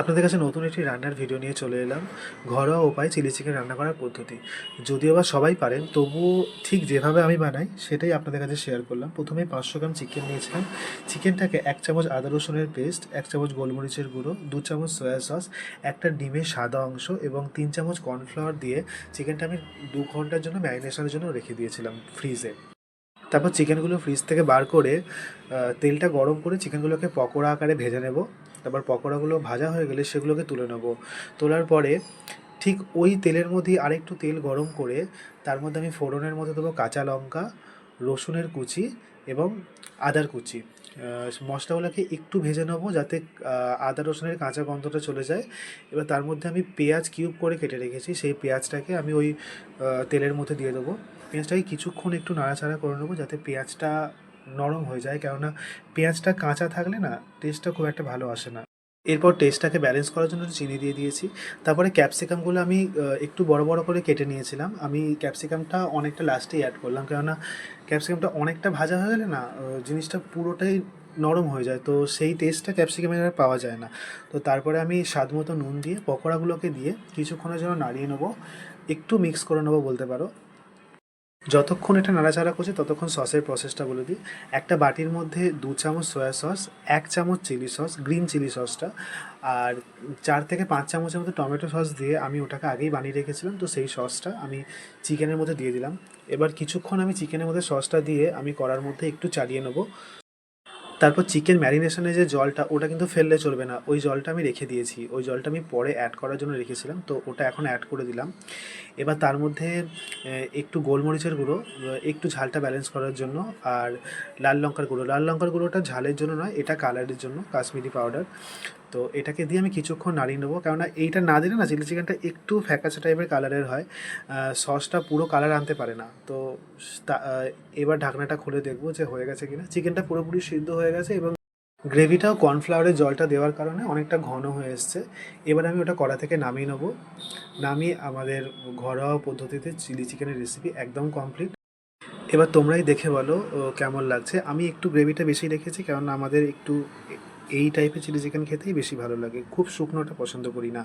আপনাদের কাছে নতুন একটি রান্নার ভিডিও নিয়ে চলে এলাম। ঘরোয়া উপায় চিলি চিকেন রান্না করার পদ্ধতি। যদিও বা সবাই পারেন, তবুও ঠিক যেভাবে আমি বানাই, সেটাই আপনাদের কাছে শেয়ার করলাম। প্রথমে পাঁচশো গ্রাম চিকেন নিয়েছিলাম। চিকেনটাকে এক চামচ আদা রসুনের পেস্ট এক চামচ গোলমরিচের গুঁড়ো, দু চামচ সয়া সস একটা ডিমের সাদা অংশ এবং তিন চামচ কর্নফ্লাওয়ার দিয়ে চিকেনটা আমি দু ঘণ্টার জন্য ম্যারিনেশনের জন্য রেখে দিয়েছিলাম ফ্রিজে তারপর চিকেনগুলো ফ্রিজ থেকে বার করে তেলটা গরম করে চিকেনগুলোকে পকোড়া আকারে ভেজে নেব। তারপর পকোড়াগুলো ভাজা হয়ে গেলে সেগুলোকে তুলে নেব। তোলার পরে ঠিক ওই তেলের মধ্যে আরেকটু তেল গরম করে, তার মধ্যে আমি ফোড়নের মধ্যে দেবো কাঁচা লঙ্কা, রসুনের কুচি এবং আদার কুচি। মশলাগুলোকে একটু ভেজে নেব যাতে আদা রসুনের কাঁচা গন্ধটা চলে যায়। এবার তার মধ্যে আমি পেঁয়াজ কিউব করে কেটে রেখেছি। সেই পেঁয়াজটাকে আমি ওই তেলের মধ্যে দিয়ে দেবো। পেঁয়াজটাকে কিছুক্ষণ একটু নাড়াচাড়া করে নেব যাতে পেঁয়াজটা নরম হয়ে যায়। কেননা পেঁয়াজটা কাঁচা থাকলে না টেস্টটা খুব একটা ভালো আসে না। এরপর টেস্টটাকে ব্যালেন্স করার জন্য চিনি দিয়ে দিয়েছি। তারপরে ক্যাপসিকামগুলো আমি একটু বড় বড় করে কেটে নিয়েছিলাম। আমি ক্যাপসিকামটা অনেকটা লাস্টেই অ্যাড করলাম। কেননা ক্যাপসিকামটা অনেকটা ভাজা হয়ে গেলে না জিনিসটা পুরোটাই নরম হয়ে যায়। তো সেই টেস্টটা ক্যাপসিকামের আর পাওয়া যায় না। তো তারপরে আমি স্বাদ মতো নুন দিয়ে পকোড়াগুলোকে দিয়ে কিছুক্ষণের জন্য নাড়িয়ে নেব। একটু মিক্স করে নেব বলতে পারো। যতক্ষণ এটা নাড়াচাড়া করছে, ততক্ষণ সসের প্রসেসটা বলে দিই। একটা বাটির মধ্যে দু চামচ সয়া সস এক চামচ চিলি সস গ্রিন চিলি সসটা আর চার থেকে পাঁচ চামচের মধ্যে টমেটো সস দিয়ে আমি ওটাকে আগেই বানিয়ে রেখেছিলাম, তো সেই সসটা আমি চিকেনের মধ্যে দিয়ে দিলাম। এবার কিছুক্ষণ আমি চিকেনের মধ্যে সসটা দিয়ে আমি কড়ার মধ্যে একটু চালিয়ে নেব। তারপর চিকেন ম্যারিনেশনে যে জলটা, ওটা কিন্তু ফেললে চলবে না। ওই জলটা আমি রেখে দিয়েছি। ওই জলটা আমি পরে অ্যাড করার জন্য রেখেছিলাম, তো ওটা এখন অ্যাড করে দিলাম। এবার তার মধ্যে একটু গোলমরিচের গুঁড়ো একটু ঝালটা ব্যালেন্স করার জন্য, আর লাল লঙ্কার গুঁড়ো। লাল লঙ্কার গুঁড়োটা ঝালের জন্য নয়, এটা কালারের জন্য, কাশ্মীরি পাউডার তো এটাকে দিয়ে আমি কিছুক্ষণ নাড়িয়ে নেব। কেননা এইটা না দিলে না চিলি চিকেনটা একটু ফ্যাকাচে টাইপের কালারের হয়। সসটা পুরো কালার আনতে পারে না। তো এবার ঢাকনাটা খুলে দেখব যে হয়ে গেছে কিনা। চিকেনটা পুরোপুরি সিদ্ধ হয়ে গেছে এবং গ্রেভিটাও কর্নফ্লাওয়ারের জলটা দেওয়ার কারণে অনেকটা ঘন হয়ে এসছে। এবার আমি ওটা কড়া থেকে নামিয়ে নেব। নামিয়ে আমাদের ঘরোয়া পদ্ধতিতে চিলি চিকেনের রেসিপি একদম কমপ্লিট এবার তোমরাই দেখে বলো কেমন লাগছে। আমি একটু গ্রেভিটা বেশি রেখেছি কারণ আমাদের একটু এই টাইপের চিলি চিকেন খেতেই বেশি ভালো লাগে। খুব শুকনোটা পছন্দ করি না।